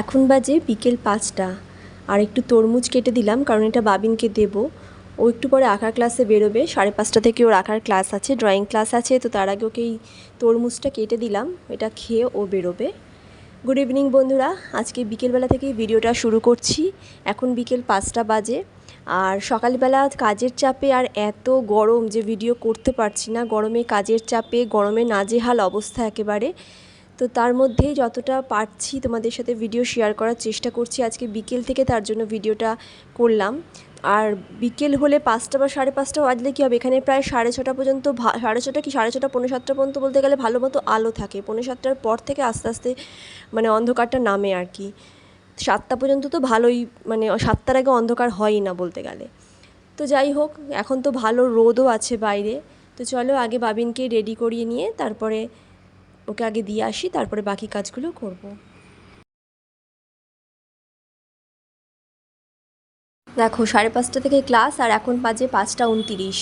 এখন বাজে বিকেল পাঁচটা। আর একটু তরমুজ কেটে দিলাম, কারণ এটা বাবিনকে দেবো। ও একটু পরে আঁকার ক্লাসে বেরোবে, সাড়ে পাঁচটা থেকে ওর আঁকার ক্লাস আছে, ড্রয়িং ক্লাস আছে, তো তার আগে ওকে এই তরমুজটা কেটে দিলাম এটা খেয়ে ও বেরোবে। গুড ইভিনিং বন্ধুরা, আজকে বিকেলবেলা থেকেই ভিডিওটা শুরু করছি। এখন বিকেল পাঁচটা বাজে, আর সকালবেলা কাজের চাপে আর এত গরম যে ভিডিও করতে পারছি না। গরমে কাজের চাপে, গরমে নাজেহাল অবস্থা একেবারে। তো তার মধ্যেই যতটা পারছি তোমাদের সাথে ভিডিও শেয়ার করার চেষ্টা করছি। আজকে বিকেল থেকে তার জন্য ভিডিওটা করলাম। আর বিকেল হলে পাঁচটা বা সাড়ে পাঁচটা বাজলে কী হবে? এখানে প্রায় সাড়ে ছটা পর্যন্ত সাড়ে ছটা কি সাড়ে ছটা, পৌনে সাতটা পর্যন্ত বলতে গেলে ভালো মতো আলো থাকে। পৌনে সাতটার পর থেকে আস্তে আস্তে মানে অন্ধকারটা নামে আর কি। সাতটা পর্যন্ত তো ভালোই মানে সাতটার আগে অন্ধকার হয়ই না বলতে গেলে। তো যাই হোক, এখন তো ভালো রোদও আছে বাইরে। তো চলো আগে বাবিনকে রেডি করিয়ে নিয়ে তারপরে ওকে আগে দিয়ে আসি, তারপরে বাকি কাজগুলো করব। দেখো, সাড়ে পাঁচটা থেকে ক্লাস, আর এখন বাজে পাঁচটা উনতিরিশ।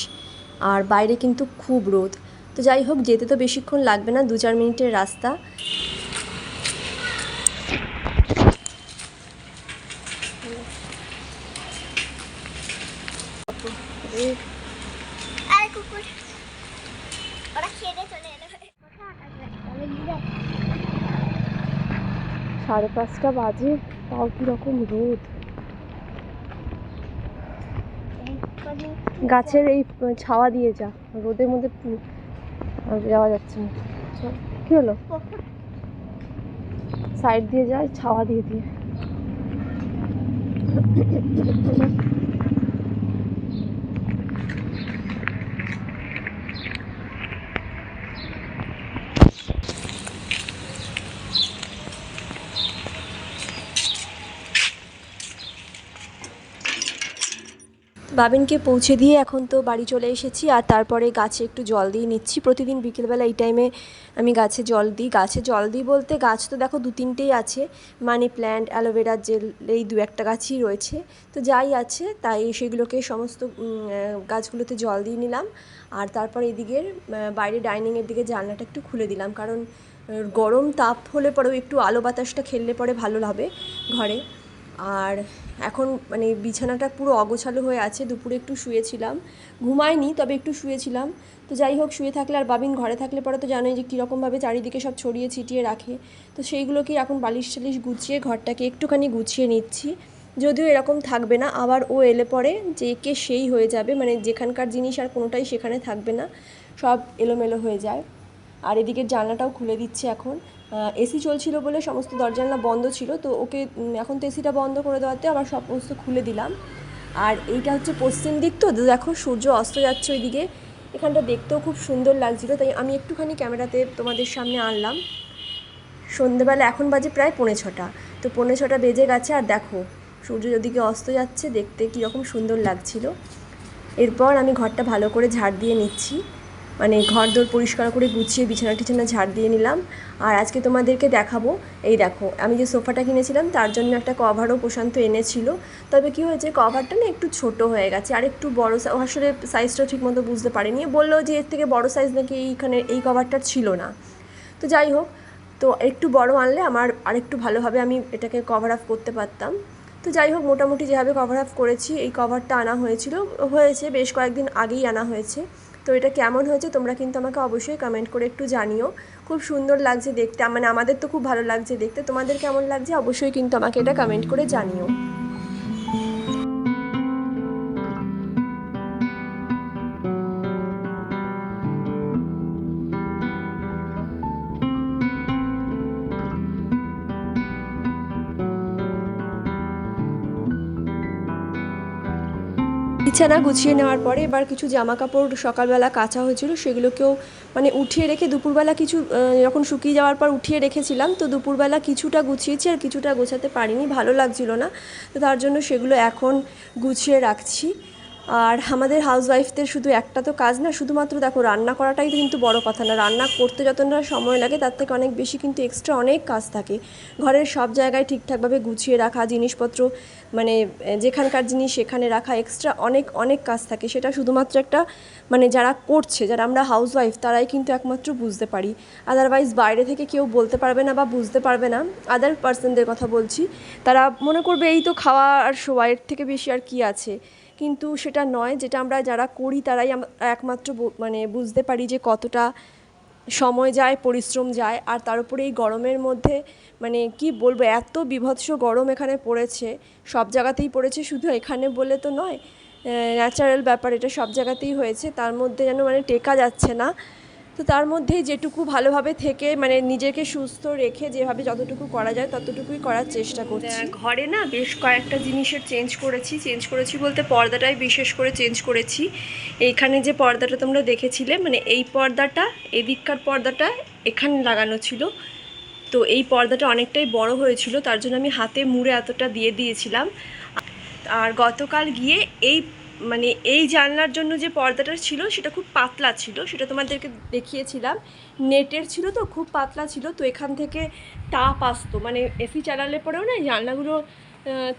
আর বাইরে কিন্তু খুব রোদ। তো যাই হোক, যেতে তো বেশিক্ষণ লাগবে না, দু চার মিনিটের রাস্তা কুকুর ওরা খেয়ে চলে এলো সাড়ে পাঁচটা বাজে, তাও কীরকম রোদ? গাছের এই ছাওয়া দিয়ে যা, রোদের মধ্যে যাওয়া যাচ্ছে না। কি হলো? সাইড দিয়ে যায় ছাওয়া দিয়ে দিয়ে। বাবিনকে পৌঁছে দিয়ে এখন তো বাড়ি চলে এসেছি আর তারপরে গাছে একটু জল দিয়ে নিচ্ছি। প্রতিদিন বিকেলবেলা এই টাইমে আমি গাছে জল দিই। গাছে জল দিই বলতে গাছ তো দেখো দু তিনটেই আছে। মানি প্ল্যান্ট অ্যালোভেরা জেল এই দু একটা গাছই রয়েছে। তো যাই আছে, তাই সেগুলোকে সমস্ত গাছগুলোতে জল দিয়ে নিলাম। আর তারপর এদিকের বাইরে ডাইনিংয়ের দিকে জানলাটা একটু খুলে দিলাম। কারণ গরম তাপ হলে পরেও একটু আলো বাতাসটা খেললে পরে ভালো হবে ঘরে। আর এখন মানে বিছানাটা পুরো অগোছালো হয়ে আছে, দুপুরে একটু শুয়েছিলাম। ঘুমায়নি, তবে একটু শুয়েছিলাম। তো যাই হোক, শুয়ে থাকলে আর বাবিন ঘরে থাকলে পরে তো জানোই যে কীরকমভাবে চারিদিকে সব ছড়িয়ে ছিটিয়ে রাখে। তো সেইগুলোকেই এখন বালিশ টালিশ গুছিয়ে ঘরটাকে একটুখানি গুছিয়ে নিচ্ছি। যদিও এরকম থাকবে না, আবার ও এলে পরে যে কে সেই হয়ে যাবে মানে যেখানকার জিনিস আর কোনোটাই সেখানে থাকবে না, সব এলোমেলো হয়ে যায়। আর এদিকে জানলাটাও খুলে দিচ্ছে এখন। এসি চলছিল বলে সমস্ত দরজানলা বন্ধ ছিল, তো ওকে এখন তো এসিটা বন্ধ করে দেওয়াতে আবার সমস্ত খুলে দিলাম। আর এইটা হচ্ছে পশ্চিম দিক তো দেখো সূর্য অস্ত যাচ্ছে ওইদিকে। এখানটা দেখতেও খুব সুন্দর লাগছিল, তাই আমি একটুখানি ক্যামেরাতে তোমাদের সামনে আনলাম। সন্ধেবেলা এখন বাজে প্রায় পৌনে ছটা, তো পৌনে ছটা বেজে গেছে। আর দেখো, সূর্য ওদিকে অস্ত যাচ্ছে, দেখতে কীরকম সুন্দর লাগছিল। এরপর আমি ঘরটা ভালো করে ঝাড় দিয়ে নিচ্ছি। মানে ঘর দোর পরিষ্কার করে গুছিয়ে বিছানা টিছানা ঝাড় দিয়ে নিলাম। আর আজকে তোমাদেরকে দেখাবো, এই দেখো, আমি যে সোফাটা কিনেছিলাম তার জন্য একটা কভারও প্রশান্ত এনেছিল। তবে কি হয়েছে, কভারটা না একটু ছোট হয়ে গেছে, আর একটু বড় আসলে সাইজটা ঠিক মতো বুঝতে পারিনি। বলল যে এর থেকে বড় সাইজ নাকি এইখানে এই কভারটা ছিল না। তো যাই হোক, তো একটু বড় আনলে আমার আরেকটু ভালোভাবে আমি এটাকে কভার আপ করতে পারতাম। তো যাই হোক, মোটামুটি যেভাবে কভার আপ করেছি, এই কভারটা আনা হয়েছিল। হয়েছে, বেশ কয়েকদিন আগেই আনা হয়েছে। তো এটা কেমন হয়েছে তোমরা কিন্তু আমাকে অবশ্যই কমেন্ট করে একটু জানিও। খুব সুন্দর লাগছে দেখতে মানে আমাদের তো খুব ভালো লাগছে দেখতে। তোমাদের কেমন লাগছে অবশ্যই কিন্তু আমাকে এটা কমেন্ট করে জানিও। বিছানা গুছিয়ে নেওয়ার পরে এবার কিছু জামা কাপড় সকালবেলা কাঁচা হয়েছিল, সেগুলোকেও মানে উঠিয়ে রেখে দুপুরবেলা কিছু যখন শুকিয়ে যাওয়ার পর উঠিয়ে রেখেছিলাম, তো দুপুরবেলা কিছুটা গুছিয়েছি আর কিছুটা গোছাতে পারিনি, ভালো লাগছিল না। তো তার জন্য সেগুলো এখন গুছিয়ে রাখছি। আর আমাদের হাউসওয়াইফদের শুধু একটা তো কাজ না, শুধুমাত্র দেখো রান্না করাটাই তো কিন্তু বড় কথা না। রান্না করতে যতটা সময় লাগে, তার থেকে অনেক বেশি কিন্তু এক্সট্রা অনেক কাজ থাকে। ঘরের সব জায়গায় ঠিকঠাকভাবে গুছিয়ে রাখা, জিনিসপত্র মানে যেখানকার জিনিস সেখানে রাখা এক্সট্রা অনেক অনেক কাজ থাকে। সেটা শুধুমাত্র একটা মানে যারা করছে, যারা আমরা হাউসওয়াইফ তারাই কিন্তু একমাত্র বুঝতে পারি। আদারওয়াইজ বাইরে থেকে কেউ বলতে পারবে না বা বুঝতে পারবে না। আদার পার্সনদের কথা বলছি, তারা মনে করবে এই তো খাওয়া আর শোয়া এর থেকে বেশি আর কি আছে। কিন্তু সেটা নয়, যেটা আমরা যারা করি তারাই একমাত্র মানে বুঝতে পারি যে কতটা সময় যায়, পরিশ্রম যায়। আর তার উপরে এই গরমের মধ্যে মানে কি বলব, এত বিভৎস গরম এখানে পড়েছে, সব জায়গাতেই পড়েছে, শুধু এখানে বলে তো নয় ন্যাচারাল ব্যাপার, এটা সব জায়গাতেই হয়েছে। তার মধ্যে যেন মানে টেকা যাচ্ছে না। তো তার মধ্যে যেটুকু ভালোভাবে থেকে মানে নিজেকে সুস্থ রেখে যেভাবে যতটুকু করা যায় ততটুকুই করার চেষ্টা করছি। ঘরে না বেশ কয়েকটা জিনিসের চেঞ্জ করেছি। চেঞ্জ করেছি বলতে পর্দাটাই বিশেষ করে চেঞ্জ করেছি। এইখানে যে পর্দাটা তোমরা দেখেছিলে মানে এই পর্দাটা এদিককার পর্দাটা এখানে লাগানো ছিল। তো এই পর্দাটা অনেকটাই বড় হয়েছিল তার জন্য আমি হাতে মুড়ে এতটা দিয়ে দিয়েছিলাম। আর গতকাল গিয়ে এই মানে এই জানলার জন্য যে পর্দাটা ছিল, সেটা খুব পাতলা ছিল। সেটা তোমাদেরকে দেখিয়েছিলাম। নেটের ছিল তো, খুব পাতলা ছিল। তো এখান থেকে তাপ আসতো। মানে এসি চালালে পরেও না জানলাগুলো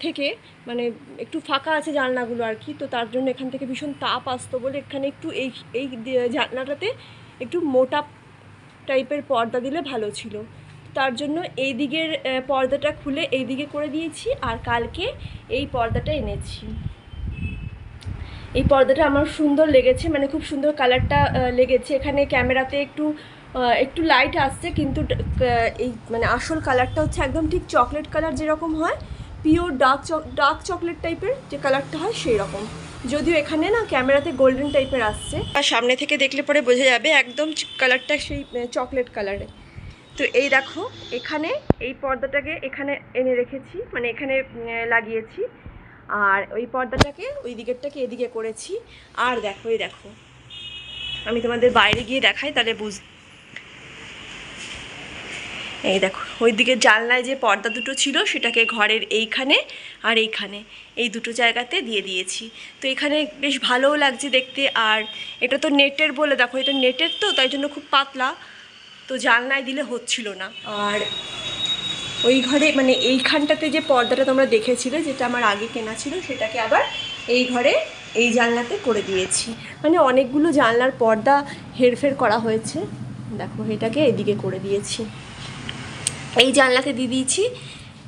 থেকে মানে একটু ফাঁকা আছে জানলাগুলো আর কি। তো তার জন্য এখান থেকে ভীষণ তাপ আসতো বলে এখানে একটু এই এই জানলাটাতে একটু মোটা টাইপের পর্দা দিলে ভালো ছিল। তার জন্য এই দিকের পর্দাটা খুলে এই দিকে করে দিয়েছি। আর কালকে এই পর্দাটা এনেছি। এই পর্দাটা আমার সুন্দর লেগেছে মানে খুব সুন্দর কালারটা লেগেছে। এখানে ক্যামেরাতে একটু একটু লাইট আসছে, কিন্তু এই মানে আসল কালারটা হচ্ছে একদম ঠিক চকলেট কালার যেরকম হয় পিওর ডার্ক ডার্ক চকলেট টাইপের যে কালারটা হয় সেই রকম যদিও এখানে না ক্যামেরাতে গোল্ডেন টাইপের আসছে। আর সামনে থেকে দেখলে পরে বোঝা যাবে একদম কালারটা সেই চকলেট কালারে তো এই দেখো, এখানে এই পর্দাটাকে এখানে এনে রেখেছি মানে এখানে লাগিয়েছি। আর ওই পর্দাটাকে, ওই দিকেরটাকে এদিকে করেছি। আর দেখো, এই দেখো। আমি তোমাদের বাইরে গিয়ে দেখাই, তাহলে বুঝ এই দেখো, ওই দিকে জানলায় যে পর্দা দুটো ছিল, সেটাকে ঘরের এইখানে আর এইখানে। এই দুটো জায়গাতে দিয়ে দিয়েছি। তো এখানে বেশ ভালোও লাগছে দেখতে, আর এটা তো নেটের বলে, দেখো এটা নেটের তো, তাই জন্য খুব পাতলা। তো জানলায় দিলে হচ্ছিল না। আর ওই ঘরে মানে এইখানটাতে যে পর্দাটা তোমরা দেখেছিলে, যেটা আমার আগে কেনা ছিল, সেটাকে আবার এই ঘরে, এই জানলাতে করে দিয়েছি। মানে অনেকগুলো জানলার পর্দা হেরফের করা হয়েছে। দেখো, এটাকে এদিকে করে দিয়েছি। এই জানলাতে দিয়ে দিয়েছি।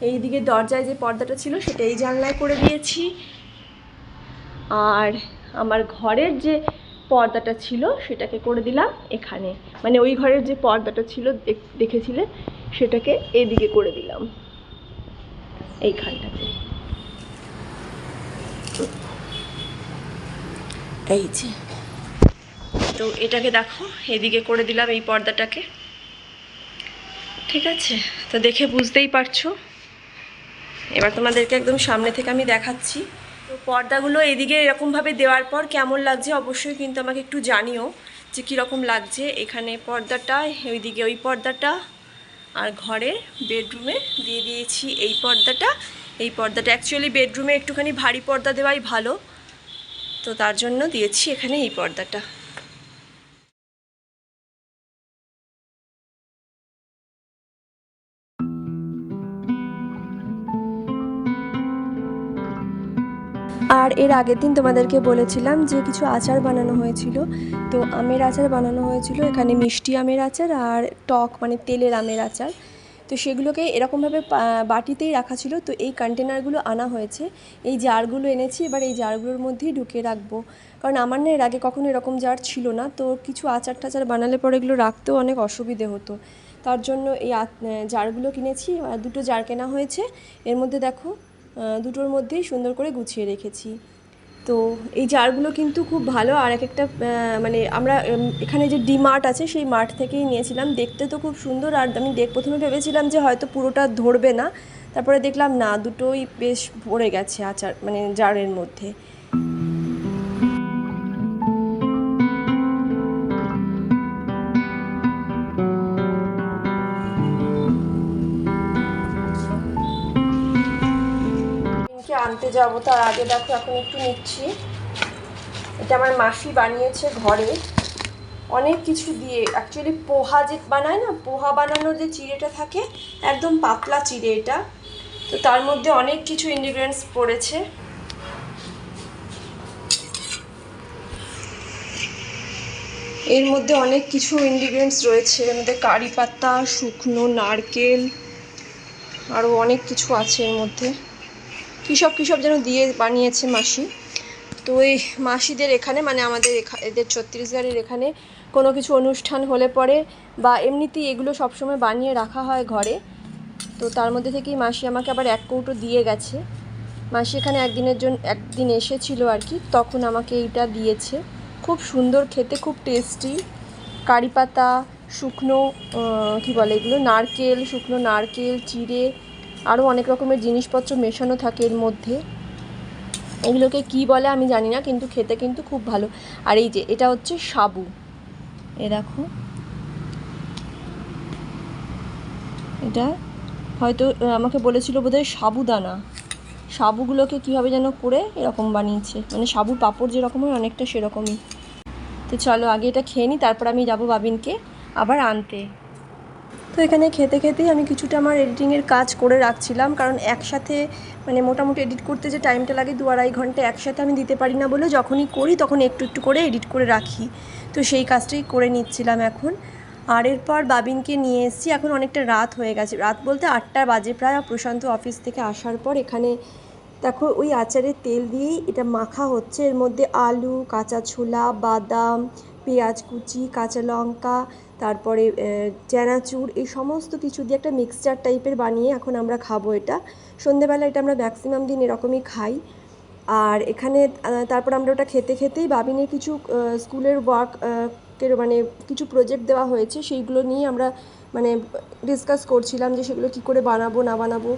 এই দিকে দরজায় যে পর্দাটা ছিল, সেটা এই জানলায় করে দিয়েছি। আর আমার ঘরের যে পর্দাটা ছিল, সেটাকে করে দিলাম এখানে। মানে ওই ঘরের যে পর্দাটা ছিল, দেখ- দেখেছিলে? সেটাকে এদিকে করে দিলাম। এইখানটাতে এই যে। তো এটাকে দেখো, এদিকে করে দিলাম এই পর্দাটাকে। ঠিক আছে? তো দেখে বুঝতেই পারছ। এবার তোমাদেরকে একদম সামনে থেকে আমি দেখাচ্ছি। তো পর্দাগুলো এদিকে এরকমভাবে দেওয়ার পর কেমন লাগছে অবশ্যই কিন্তু আমাকে একটু জানিও যে কীরকম লাগছে এখানে পর্দাটা, ওইদিকে ওই পর্দাটা। আর ঘরে বেডরুমে দিয়ে দিয়েছি এই পর্দাটা। এই পর্দাটা অ্যাকচুয়ালি বেডরুমে একটুখানি ভারী পর্দা দেওয়াই ভালো। তো তার জন্য দিয়েছি এখানে এই পর্দাটা। আর এর আগের দিন তোমাদেরকে বলেছিলাম যে কিছু আচার বানানো হয়েছিল। তো আমের আচার বানানো হয়েছিল, এখানে মিষ্টি আমের আচার আর টক মানে তেলের আমের আচার। তো সেগুলোকে এরকমভাবে বাটিতেই রাখা ছিল। তো এই কন্টেনারগুলো আনা হয়েছে। এই জারগুলো এনেছি, এবার এই জারগুলোর মধ্যেই ঢুকিয়ে রাখব। কারণ আমার না এর আগে কখনো এরকম জার ছিল না। তো কিছু আচার টাচার বানালে পরে এগুলো রাখতেও অনেক অসুবিধে হতো। তার জন্য এই জারগুলো কিনেছি। আর দুটো জার কেনা হয়েছে। এর মধ্যে দেখো দুটোর মধ্যেই সুন্দর করে গুছিয়ে রেখেছি। তো এই জারগুলো কিন্তু খুব ভালো। আর এক একটা মানে আমরা এখানে যে ডি মার্ট আছে, সেই মার্ট থেকেই নিয়েছিলাম। দেখতে তো খুব সুন্দর। আর আমি দেখ, প্রথমে ভেবেছিলাম যে হয়তো পুরোটা ধরবে না। তারপরে দেখলাম না, দুটোই বেশ ভরে গেছে আচার মানে জারের মধ্যে। যাব, তার আগে দেখো এখন একটু নিচ্ছি। এটা আমার মাসি বানিয়েছে ঘরে। অনেক কিছু দিয়ে অ্যাকচুয়ালি পোহা যে বানায় না, পোহা বানানোর যে চিড়েটা থাকে, একদম পাতলা চিড়ে এটা। তো তার মধ্যে অনেক কিছু ইনগ্রিডিয়েন্টস পড়েছে। এর মধ্যে অনেক কিছু ইনগ্রিডিয়েন্টস রয়েছে, এর মধ্যে কারি পাতা, শুকনো নারকেল আরও অনেক কিছু আছে এর মধ্যে। সব কী সব যেন দিয়ে বানিয়েছে মাসি। তো এই মাসিদের এখানে মানে আমাদের এদের ছত্তিশগড়ের এখানে কোনো কিছু অনুষ্ঠান হলে পরে বা এমনিতেই এগুলো সবসময় বানিয়ে রাখা হয় ঘরে। তো তার মধ্যে থেকেই মাসি আমাকে আবার এক কৌটো দিয়ে গেছে। মাসি এখানে একদিনের জন্য একদিন এসেছিল আর কি, তখন আমাকে এইটা দিয়েছে। খুব সুন্দর খেতে, খুব টেস্টি কারি পাতা, শুকনো কী বলে এগুলো? নারকেল, শুকনো নারকেল, চিড়ে আরও অনেক রকমের জিনিসপত্র মেশানো থাকে এর মধ্যে। এগুলোকে কি বলে আমি জানি না, কিন্তু খেতে কিন্তু খুব ভালো। আর এই যে, এটা হচ্ছে সাবু। এ দেখো। এটা হয়তো আমাকে বলেছিল বোধহয় সাবুদানা। সাবুগুলোকে কীভাবে যেন করে এরকম বানিয়েছে। মানে সাবুর পাঁপড় যেরকম হয়, অনেকটা সেরকমই। তো চলো, আগে এটা খেয়ে নিই তারপর আমি যাব বাবিনকে আবার আনতে। তো এখানে খেতে খেতেই আমি কিছুটা আমার এডিটিংয়ের কাজ করে রাখছিলাম, কারণ একসাথে মানে মোটামুটি এডিট করতে যে টাইমটা লাগে দু আড়াই ঘণ্টা একসাথে আমি দিতে পারি না বলে যখনই করি তখন একটু একটু করে এডিট করে রাখি। তো সেই কাজটাই করে নিচ্ছিলাম এখন। আর এরপর বাবিনকে নিয়ে এসেছি, এখন অনেকটা রাত হয়ে গেছে। রাত বলতে আটটা বাজে প্রায় প্রশান্ত অফিস থেকে আসার পর এখানে দেখো ওই আচারের তেল দিয়েই এটা মাখা হচ্ছে। এর মধ্যে আলু, কাঁচা ছোলা, বাদাম পেঁয়াজ কুচি, কাঁচা লঙ্কা, তারপরে চানাচুর, এই সমস্ত কিছু দিয়ে একটা মিক্সচার টাইপের বানিয়ে এখন আমরা খাব এটা। সন্ধেবেলা এটা আমরা ম্যাক্সিমাম দিন এরকমই খাই। আর এখানে তারপর আমরা ওটা খেতে খেতেই বাবিনের কিছু স্কুলের ওয়ার্ক মানে কিছু প্রজেক্ট দেওয়া হয়েছে, সেইগুলো নিয়ে আমরা মানে ডিসকাস করছিলাম যে সেগুলো কী করে বানাবো, না বানাবো।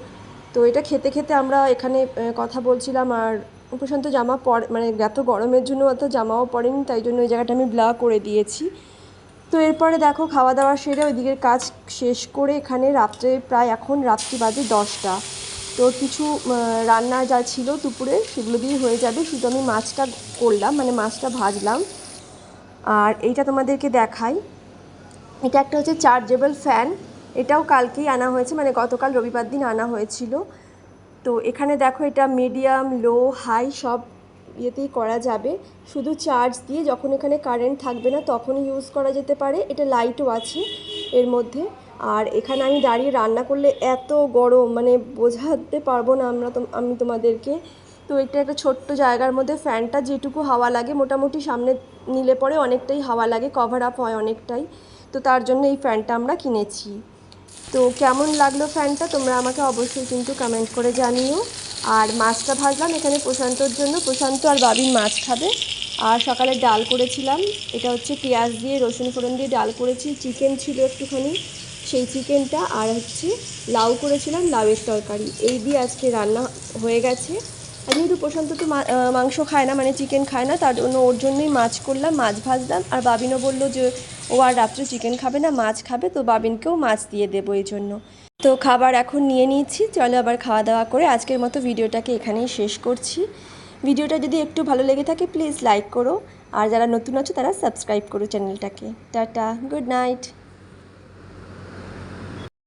তো এটা খেতে খেতে আমরা এখানে কথা বলছিলাম আর প্রশান্ত জামা পর মানে এত গরমের জন্য অত জামাও পরেনি, তাই জন্য ওই জায়গাটা আমি ব্লা করে দিয়েছি। তো এরপরে দেখো খাওয়া দাওয়া সেরে ওইদিকের কাজ শেষ করে এখানে রাত্রে প্রায় এখন রাত্রি বাজে দশটা। তো কিছু রান্না যা ছিল দুপুরে সেগুলো দিয়ে হয়ে যাবে, শুধু আমি মাছটা করলাম মানে মাছটা ভাজলাম। আর এইটা তোমাদেরকে দেখাই। এটা একটা হচ্ছে চার্জেবল ফ্যান এটাও কালকেই আনা হয়েছে মানে গতকাল রবিবার দিন আনা হয়েছিল। তো এখানে দেখো এটা মিডিয়াম লো হাই সব ইয়েতেই করা যাবে। শুধু চার্জ দিয়ে যখন এখানে কারেন্ট থাকবে না তখনই ইউজ করা যেতে পারে। এটা লাইটও আছে এর মধ্যে। আর এখানে আমি দাঁড়িয়ে রান্না করলে এত গরম মানে বোঝাতে পারব না আমরা আমি তোমাদেরকে। তো এটা একটা ছোট্ট জায়গার মধ্যে ফ্যানটা যেটুকু হাওয়া লাগে, মোটামুটি সামনে নিলে পরে অনেকটাই হাওয়া লাগে কভার আপ হয় অনেকটাই। তো তার জন্য এই ফ্যানটা আমরা কিনেছি। তো কেমন লাগল ফ্যানটা তোমরা আমাকে অবশ্যই কিন্তু কমেন্ট করে জানিও। আর মাছটা ভাজলাম এখানে প্রশান্তর জন্য। প্রশান্ত আর বাবির মাছ খাবে। আর সকালে ডাল করেছিলাম। এটা হচ্ছে পেঁয়াজ দিয়ে, রসুন ফোড়ন দিয়ে ডাল করেছি। চিকেন ছিল একটুখানি। সেই চিকেনটা আর হচ্ছে লাউ করেছিলাম, লাউয়ের তরকারি। এই দিয়ে আজকে রান্না হয়ে গেছে। আর যেহেতু প্রশান্ত তো মাংস খায় না মানে চিকেন খায় না, তার জন্য ওর জন্যই মাছ করলাম, মাছ ভাজলাম। আর বাবিনও বলল যে ও আর রাত্রে চিকেন খাবে না, মাছ খাবে, তো বাবিনকেও মাছ দিয়ে দেবো এই জন্য তো খাবার এখন নিয়ে নিয়েছি, চলো আবার খাওয়া দাওয়া করে আজকের মতো ভিডিওটাকে এখানেই শেষ করছি। ভিডিওটা যদি একটু ভালো লেগে থাকে প্লিজ লাইক করো। আর যারা নতুন আছো, তারা সাবস্ক্রাইব করো চ্যানেলটাকে। Tata good night